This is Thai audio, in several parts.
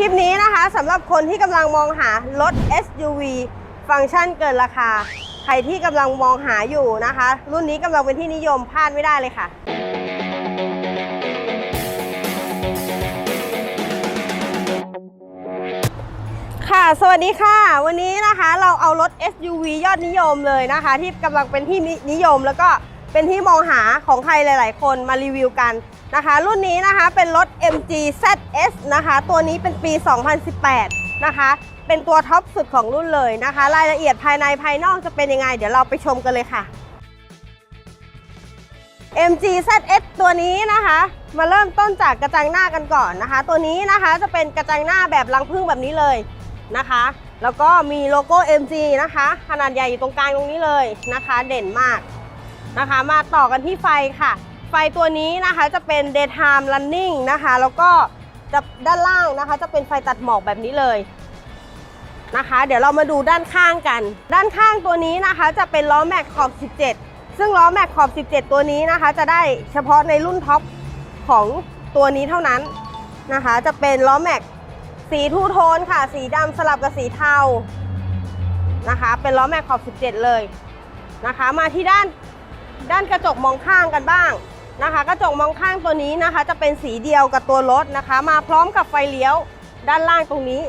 คลิปนี้นะคะสำหรับคนที่กำลังมองหารถ SUV ฟังก์ชันเกินราคา ใครที่กำลังมองหาอยู่นะคะ รุ่นนี้กำลังเป็นที่นิยมพลาดไม่ได้เลยค่ะ ค่ะ สวัสดีค่ะ วันนี้นะคะเราเอารถ SUV ยอดนิยมเลยนะคะ ที่กำลังเป็นที่นิยมแล้วก็เป็นที่มองหาของใครหลาย ๆ คนมารีวิวกัน นะคะ รุ่นนี้นะคะเป็นรถ MG ZS นะคะ ตัวนี้เป็นปี 2018 นะคะ เป็นตัวท็อปสุดของรุ่นเลยนะคะ รายละเอียดภายในภายนอกจะเป็นยังไง เดี๋ยวเราไปชมกันเลยค่ะ MG ZS ตัวนี้นะคะ มาเริ่มต้นจากกระจังหน้ากันก่อนนะคะ ตัวนี้นะคะจะเป็นกระจังหน้าแบบรังผึ้งแบบนี้เลยนะคะ แล้วก็มีโลโก้ MG นะคะ ขนาดใหญ่อยู่ตรงกลางตรงนี้เลยนะคะ เด่นมากนะคะ มาต่อกันที่ไฟค่ะ ไฟตัวนี้นะคะจะเป็น daytime running นะคะ แล้วก็จะด้านล่างนะคะ จะเป็นไฟตัดหมอกแบบนี้เลยนะคะ เดี๋ยวเรามาดูด้านข้างกัน ด้านข้างตัวนี้นะคะ จะเป็นล้อแม็กขอบ 17 ซึ่งล้อแม็กขอบ 17 ตัวนี้นะคะ จะได้เฉพาะในรุ่นท็อปของตัวนี้เท่านั้นนะคะ จะเป็นล้อแม็กสีทูโทนค่ะ สีดำสลับกับสีเทานะคะ เป็นล้อแม็กขอบ 17 เลยนะคะ มาที่ด้านด้านกระจกมองข้างกันบ้าง นะคะ กระจกมองข้างตัวนี้นะคะ จะเป็นสีเดียวกับตัวรถนะคะ มาพร้อมกับไฟเลี้ยวด้านล่างตรงนี้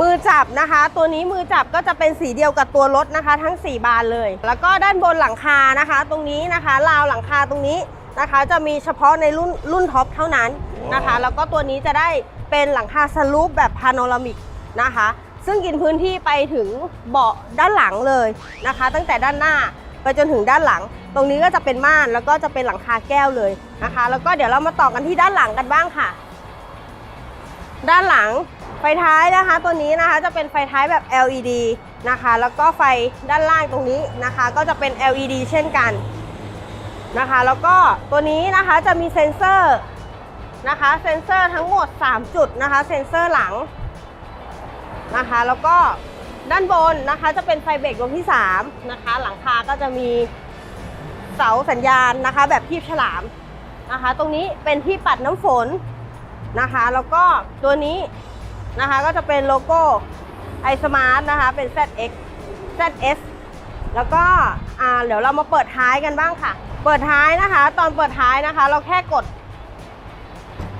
มือจับนะคะ ตัวนี้มือจับก็จะเป็นสีเดียวกับตัวรถนะคะ ทั้ง 4 บานเลย แล้วก็ด้านบนหลังคานะคะ ตรงนี้นะคะราวหลังคาตรงนี้นะคะ จะมีเฉพาะในรุ่นรุ่นท็อปเท่านั้นนะคะ แล้วก็ตัวนี้จะได้เป็นหลังคาสลูปแบบพาโนรามิกนะคะซึ่งกินพื้นที่ไปถึงเบาะด้านหลังเลยนะคะ ตั้งแต่ด้านหน้าไปจนถึงด้านหลัง ตรงนี้ก็จะเป็นม่านแล้วก็จะเป็นหลังคาแก้วเลยนะคะ แล้วก็เดี๋ยวเรามาต่อกันที่ด้านหลังกันบ้างค่ะ ด้านหลังไฟท้ายนะคะ ตัวนี้นะคะจะเป็นไฟท้ายแบบ LED นะคะ แล้วก็ไฟด้านล่างตรงนี้นะคะ ก็จะเป็น LED เช่นกันนะคะ แล้วก็ตัวนี้นะคะจะมีเซ็นเซอร์นะคะเซ็นเซอร์ทั้งหมด 3 จุดนะคะ เซ็นเซอร์หลังนะคะ แล้วก็ด้านบนนะคะจะเป็นไฟเบรกดวงที่ 3 นะคะ หลังคาก็จะมี เสาสัญญาณนะคะ แบบพีบฉลามนะคะ ตรงนี้เป็นที่ปัดน้ำฝนนะคะ แล้วก็ตัวนี้นะคะก็จะเป็นโลโก้ iSmart นะคะ เป็น ZX ZS แล้วก็อ่าเดี๋ยวเรามาเปิดท้ายกันบ้างค่ะ เปิดท้ายนะคะ ตอนเปิดท้ายนะคะ เราแค่กด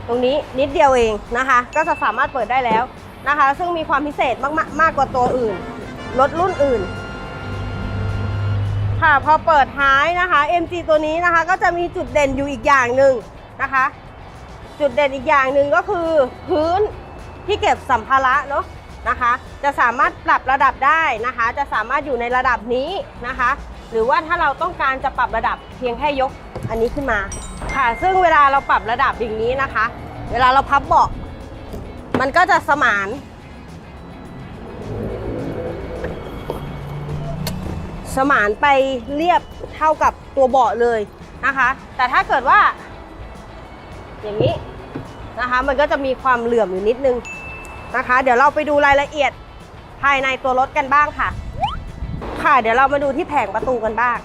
ตรงนี้นิดเดียวเองนะคะ ก็จะสามารถเปิดได้แล้วนะคะ ซึ่งมีความพิเศษมากมากกว่าตัวอื่น รถรุ่นอื่น ค่ะ พอเปิดท้ายนะคะ MG ตัวนี้นะคะก็จะมีจุดเด่นอยู่อีกอย่างหนึ่งนะคะ จุดเด่นอีกอย่างหนึ่งก็คือพื้นที่เก็บสัมภาระเนาะนะคะ จะสามารถปรับระดับได้นะคะ จะสามารถอยู่ในระดับนี้นะคะ หรือว่าถ้าเราต้องการจะปรับระดับเพียงแค่ยกอันนี้ขึ้นมา ค่ะซึ่งเวลาเราปรับระดับอย่างนี้นะคะ เวลาเราพับเบาะมันก็จะสมาน สมานไปเรียบเท่ากับตัวเบาะเลยนะคะ แต่ถ้าเกิดว่า อย่างนี้นะคะ มันก็จะมีความเหลื่อมอยู่นิดนึงนะคะ เดี๋ยวเราไปดูรายละเอียดภายในตัวรถกันบ้างค่ะ ค่ะ เดี๋ยวเรามาดูที่แผงประตูกันบ้าง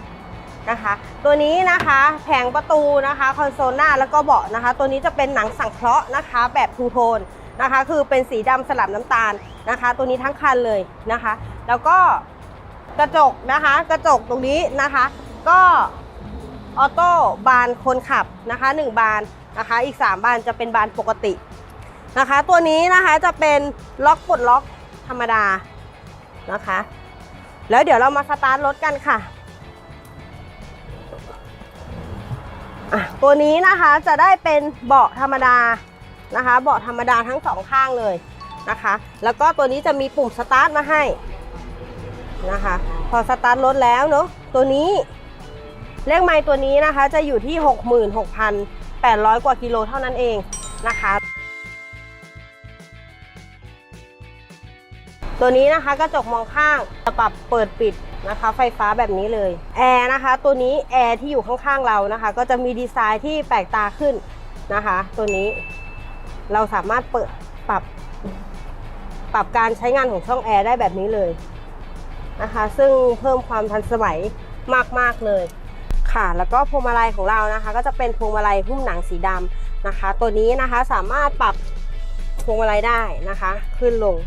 นะคะ ตัวนี้นะคะแผงประตูนะคะคอนโซลหน้าแล้วก็เบาะนะคะ ตัวนี้จะเป็นหนังสังเคราะห์นะคะ แบบทูโทนนะคะ คือเป็นสีดำสลับน้ำตาลนะคะ ตัวนี้ทั้งคันเลยนะคะ แล้วก็ กระจกนะคะ กระจกตรงนี้นะคะ ก็ออโต้บานคนขับนะคะหนึ่งบานนะคะอีก 3 บานจะเป็นบานปกตินะคะ ตัวนี้นะคะจะเป็นล็อกปลดล็อกธรรมดานะคะ แล้วเดี๋ยวเรามาสตาร์ทรถกันค่ะอะตัวนี้นะคะจะได้เป็นเบาะธรรมดานะคะ เบาะธรรมดาทั้งสองข้างเลยนะคะ แล้วก็ตัวนี้จะมีปุ่มสตาร์ทมาให้ นะคะ พอสตาร์ทรถแล้วเนาะตัวนี้เลขไมล์ตัวนี้นะคะ จะอยู่ที่ 66,800 กว่ากิโลเท่านั้นเองนะคะ ตัวนี้นะคะกระจกมองข้างจะปรับเปิดปิดนะคะ ไฟฟ้าแบบนี้เลยแอร์นะคะ ตัวนี้แอร์ที่อยู่ข้างๆเรานะคะ ก็จะมีดีไซน์ที่แปลกตาขึ้นนะคะ ตัวนี้เราสามารถเปิดปรับปรับการใช้งานของช่องแอร์ได้แบบนี้เลย นะคะ ซึ่งเพิ่มความทันสมัยมากๆเลยค่ะ แล้วก็พวงมาลัยของเรานะคะ ก็จะเป็นพวงมาลัยหุ้มหนังสีดำนะคะ ตัวนี้นะคะสามารถปรับพวงมาลัยได้นะคะ ขึ้นลง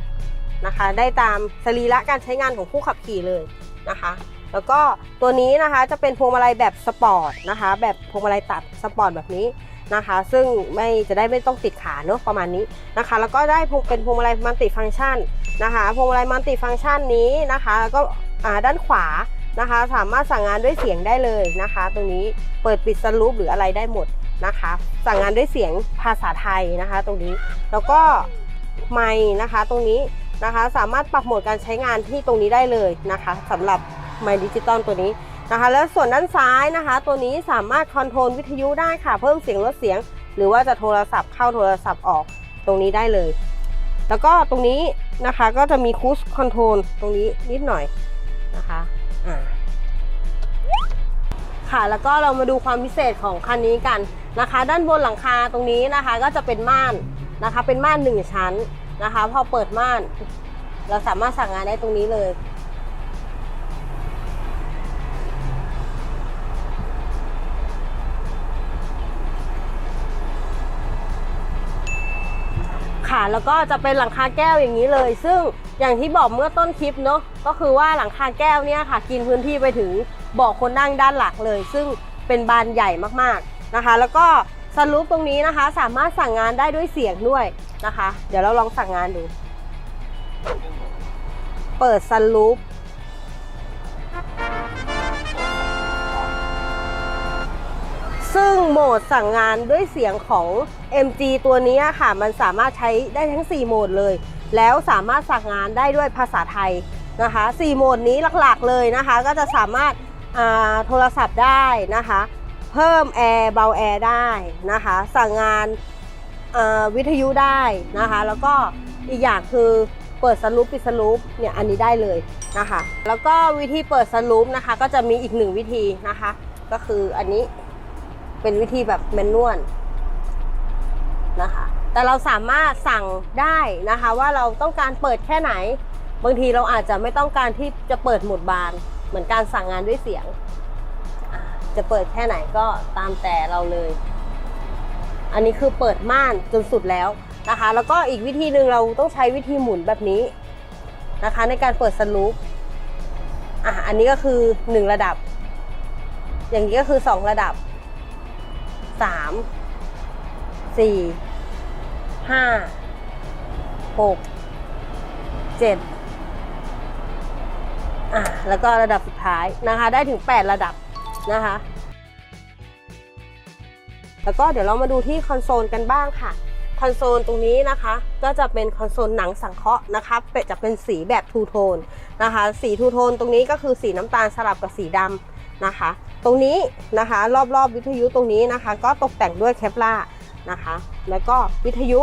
นะคะ ได้ตามสรีระการใช้งานของผู้ขับขี่เลยนะคะ แล้วก็ตัวนี้นะคะจะเป็นพวงมาลัยแบบสปอร์ตนะคะ แบบพวงมาลัยตัดสปอร์ตแบบนี้ นะคะ ซึ่งไม่จะได้ไม่ต้องติดขาเนอะประมาณนี้นะคะ แล้วก็ได้พวงเป็นพวงมาลัยมัลติฟังก์ชันนะคะพวงมาลัยมัลติฟังก์ชันนี้นะคะแล้วก็ด้านขวานะคะ สามารถสั่งงานด้วยเสียงได้เลยนะคะ ตรงนี้เปิดปิดสลูปหรืออะไรได้หมดนะคะ สั่งงานด้วยเสียงภาษาไทยนะคะ ตรงนี้แล้วก็ไมค์นะคะตรงนี้นะคะสามารถปรับโหมดการใช้งานที่ตรงนี้ได้เลยนะคะสำหรับไมค์ดิจิตอลตัวนี้ นะคะ แล้วส่วนด้านซ้ายนะคะ ตัวนี้สามารถคอนโทรลวิทยุได้ค่ะ เพิ่มเสียงลดเสียง หรือว่าจะโทรศัพท์เข้าโทรศัพท์ออกตรงนี้ได้เลย แล้วก็ตรงนี้นะคะก็จะมีคูสคอนโทรลตรงนี้นิดหน่อยนะคะอ่าค่ะแล้วก็เรามาดูความพิเศษของคันนี้กันนะคะ ด้านบนหลังคาตรงนี้นะคะก็จะเป็นม่านนะคะ เป็นม่านหนึ่งชั้นนะคะ พอเปิดม่าน เราสามารถสั่งงานได้ตรงนี้เลย ค่ะ แล้วก็จะเป็นหลังคาแก้วอย่างนี้เลย ซึ่งอย่างที่บอกเมื่อต้นคลิปเนาะก็คือว่าหลังคาแก้วเนี่ยค่ะ กินพื้นที่ไปถึงเบาะคนนั่งด้านหลักเลย ซึ่งเป็นบานใหญ่มากๆนะคะ แล้วก็สลูปตรงนี้นะคะ สามารถสั่งงานได้ด้วยเสียงด้วยนะคะ เดี๋ยวเราลองสั่งงานดู เปิดสลูป ซึ่งโหมดสั่งงานด้วยเสียงของ MG ตัวนี้ค่ะ มันสามารถใช้ได้ทั้ง 4 โหมดเลย แล้วสามารถสั่งงานได้ด้วยภาษาไทยนะคะ 4 โหมดนี้หลักๆเลยนะคะ ก็จะสามารถโทรศัพท์ได้นะคะ เพิ่มแอร์เบาแอร์ได้นะคะ สั่งงานวิทยุได้นะคะ แล้วก็อีกอย่างคือเปิดสลูปปิดสลูปเนี่ยอันนี้ได้เลยนะคะ แล้วก็วิธีเปิดสลูปนะคะ ก็จะมีอีกหนึ่งวิธีนะคะ ก็คืออันนี้ เป็นวิธีแบบแมนนวลนะคะ แต่เราสามารถสั่งได้นะคะว่าเราต้องการเปิดแค่ไหน บางทีเราอาจจะไม่ต้องการที่จะเปิดหมดบาน เหมือนการสั่งงานด้วยเสียง จะเปิดแค่ไหนก็ตามแต่เราเลย อันนี้คือเปิดม่านจนสุดแล้วนะคะ แล้วก็อีกวิธีหนึ่งเราต้องใช้วิธีหมุนแบบนี้นะคะ ในการเปิดสลูปอะอันนี้ก็คือหนึ่งระดับ อย่างนี้ก็คือสองระดับ สามสี่ห้าหกเจ็ดอะแล้วก็ระดับสุดท้ายนะคะ ได้ถึง 8 ระดับนะคะ แล้วก็เดี๋ยวเรามาดูที่คอนโซลกันบ้างค่ะ คอนโซลตรงนี้นะคะ ก็จะเป็นคอนโซลหนังสังเคราะห์นะคะเป็นจะเป็นสีแบบทูโทนนะคะ สีทูโทนตรงนี้ก็คือสีน้ำตาลสลับกับสีดำ นะคะ ตรงนี้นะคะรอบๆวิทยุตรงนี้นะคะ ก็ตกแต่งด้วยเคปลาร์นะคะ แล้วก็วิทยุ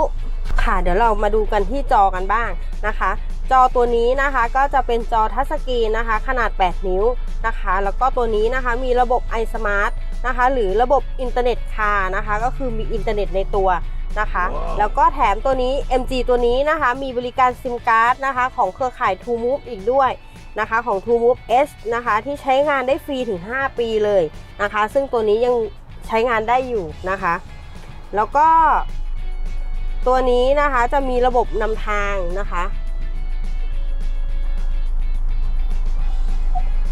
ค่ะเดี๋ยวเรามาดูกันที่จอกันบ้างนะคะ จอตัวนี้นะคะก็จะเป็นจอทัชสกรีนนะคะ ขนาด 8 นิ้วนะคะ แล้วก็ตัวนี้นะคะมีระบบ iSmart นะคะ หรือระบบอินเทอร์เน็ตคาร์นะคะ ก็คือมีอินเทอร์เน็ตในตัวนะคะแล้วก็แถมตัวนี้ MG ตัวนี้นะคะ มีบริการซิมการ์ดนะคะ ของเครือข่าย True Move อีกด้วย นะคะของ True Move S นะคะ ที่ใช้งานได้ฟรีถึง 5 ปีเลยนะคะ ซึ่งตัวนี้ยังใช้งานได้อยู่นะคะ แล้วก็ ตัวนี้นะคะจะมีระบบนำทางนะคะ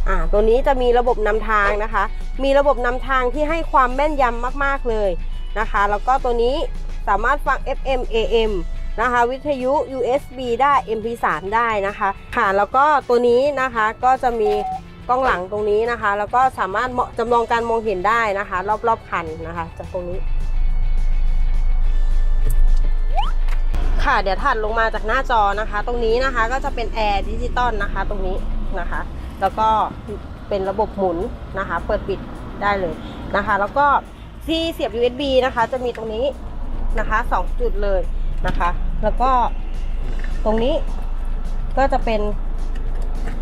อ่าตัวนี้จะมีระบบนำทางนะคะ มีระบบนำทางที่ให้ความแม่นยำมากๆเลยนะคะ แล้วก็ตัวนี้สามารถฟัง FM AM นะคะ วิทยุ USB ได้ MP3 ได้นะคะค่ะแล้วก็ตัวนี้นะคะก็จะมีกล้องหลังตรงนี้นะคะ แล้วก็สามารถจำลองการมองเห็นได้นะคะ รอบๆคันนะคะ จากตรงนี้ ค่ะเดี๋ยวถัดลงมาจากหน้าจอนะคะ ตรงนี้นะคะก็จะเป็นแอร์ดิจิตอลนะคะ ตรงนี้นะคะ แล้วก็เป็นระบบหมุนนะคะ เปิดปิดได้เลยนะคะ แล้วก็ที่เสียบ USB นะคะ จะมีตรงนี้นะคะสองจุดเลยนะคะ แล้วก็ตรงนี้ก็จะเป็น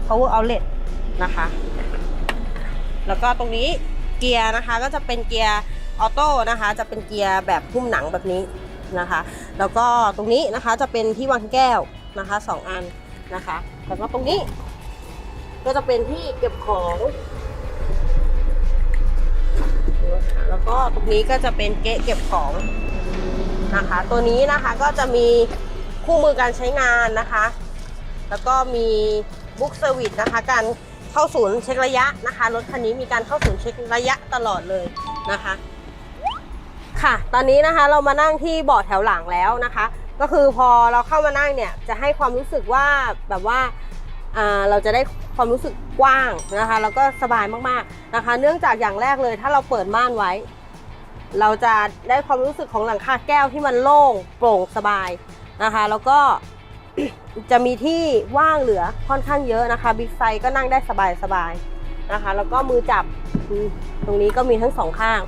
power outlet นะคะ แล้วก็ตรงนี้เกียร์นะคะก็จะเป็นเกียร์ออโต้นะคะ จะเป็นเกียร์แบบหุ้มหนังแบบนี้นะคะ แล้วก็ตรงนี้นะคะจะเป็นที่วางแก้วนะคะสองอันนะคะ แล้วก็ตรงนี้ ก็จะเป็นที่เก็บของแล้วก็ตรงนี้ก็จะเป็นเก๊ะเก็บของ นะคะ ตัวนี้นะคะก็จะมีคู่มือการใช้งานนะคะ แล้วก็มีบุ๊กเซอร์วิสนะคะ การเข้าศูนย์เช็คระยะนะคะรถคันนี้มีการเข้าศูนย์เช็คระยะตลอดเลยนะคะ ค่ะ ตอนนี้นะคะเรามานั่งที่เบาะแถวหลังแล้วนะคะ ก็คือพอเราเข้ามานั่งเนี่ยจะให้ความรู้สึกว่าแบบว่าอ่าเราจะได้ความรู้สึกกว้างนะคะ แล้วก็สบายมากๆนะคะ เนื่องจากอย่างแรกเลย ถ้าเราเปิดม่านไว้ เราจะได้ความรู้สึกของหลังคาแก้วที่มันโล่งโปร่งสบายนะคะ แล้วก็จะมีที่ว่างเหลือค่อนข้างเยอะนะคะบิ๊กไซก็นั่งได้สบายๆนะคะ แล้วก็มือจับตรงนี้ก็มีทั้งสองข้าง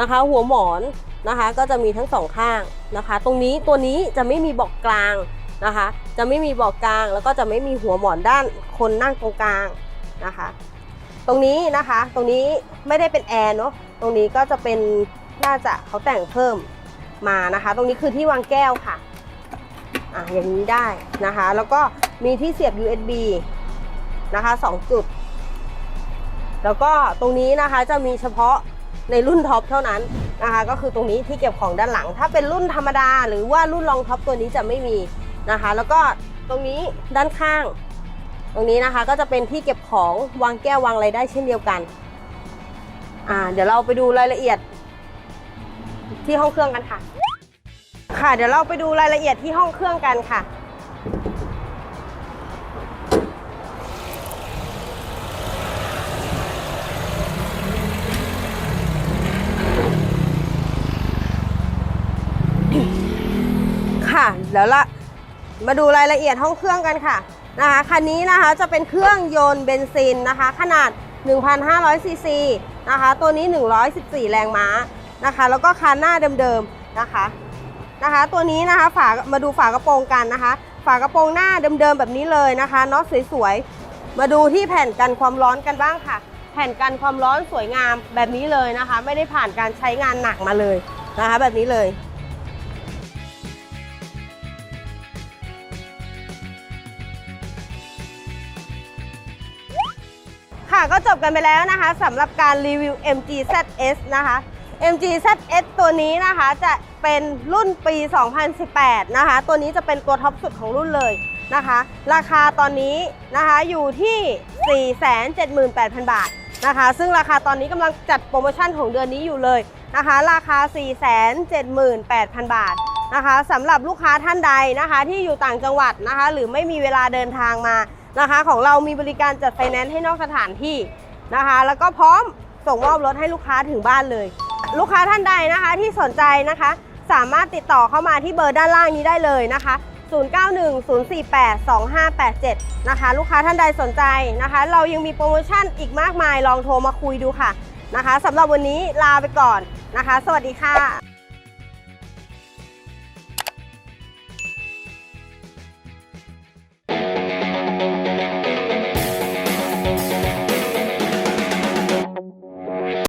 นะคะ หัวหมอนนะคะ ก็จะมีทั้งสองข้างนะคะ ตรงนี้ตัวนี้จะไม่มีเบอกกลางนะคะ จะไม่มีเบอกกลาง แล้วก็จะไม่มีหัวหมอนด้านคนนั่งตรงกลางนะคะ ตรงนี้นะคะ ตรงนี้ไม่ได้เป็นแอร์เนาะตรงนี้ก็จะเป็น น่าจะเขาแต่งเพิ่มมานะคะ ตรงนี้คือที่วางแก้วค่ะอะอย่างนี้ได้นะคะ แล้วก็มีที่เสียบ USB นะคะ2จุด แล้วก็ตรงนี้นะคะจะมีเฉพาะในรุ่นท็อปเท่านั้นนะคะ ก็คือตรงนี้ที่เก็บของด้านหลัง ถ้าเป็นรุ่นธรรมดา หรือว่ารุ่นรองท็อปตัวนี้จะไม่มีนะคะ แล้วก็ตรงนี้ด้านข้าง ตรงนี้นะคะก็จะเป็นที่เก็บของวางแก้ววางอะไรได้เช่นเดียวกันอ่าเดี๋ยวเราไปดูรายละเอียด ที่ห้องเครื่องกันค่ะ ค่ะ เดี๋ยวเราไปดูรายละเอียดที่ห้องเครื่องกันค่ะ ค่ะเดี๋ยวละมาดูรายละเอียดห้องเครื่องกันค่ะนะคะคันนี้นะคะจะเป็นเครื่องยนต์เบนซินนะคะ ขนาด 1,500ซีซีนะคะ ตัวนี้ 114 แรงม้า นะคะ แล้วก็คันหน้าเดิมๆนะคะนะคะ ตัวนี้นะคะฝามาดูฝากระโปรงกันนะคะ ฝากระโปรงหน้าเดิมๆแบบนี้เลยนะคะน็อตสวยๆมาดูที่แผ่นกันความร้อนกันบ้างค่ะ แผ่นกันความร้อนสวยงามแบบนี้เลยนะคะ ไม่ได้ผ่านการใช้งานหนักมาเลยนะคะ แบบนี้เลยค่ะก็จบกันไปแล้วนะคะสำหรับการรีวิว MG ZS นะคะ MG ZS ตัวนี้นะคะจะเป็นรุ่นปี 2018 นะคะ ตัวนี้จะเป็นตัวท็อปสุดของรุ่นเลยนะคะ ราคาตอนนี้นะคะอยู่ที่ 478,000 บาทนะคะ ซึ่งราคาตอนนี้กำลังจัดโปรโมชั่นของเดือนนี้อยู่เลยนะคะ ราคา 478,000 บาทนะคะสำหรับลูกค้าท่านใดนะคะที่อยู่ต่างจังหวัดนะคะ หรือไม่มีเวลาเดินทางมานะคะ ของเรามีบริการจัดไฟแนนซ์ให้นอกสถานที่นะคะ แล้วก็พร้อมส่งมอบรถให้ลูกค้าถึงบ้านเลย ลูกค้าท่านใดนะคะที่สนใจนะคะ สามารถติดต่อเข้ามาที่เบอร์ด้านล่างนี้ได้เลยนะคะ 0910482587 นะคะ ลูกค้าท่านใดสนใจนะคะ เรายังมีโปรโมชั่นอีกมากมายลองโทรมาคุยดูค่ะนะคะสำหรับวันนี้ลาไปก่อนนะคะ สวัสดีค่ะ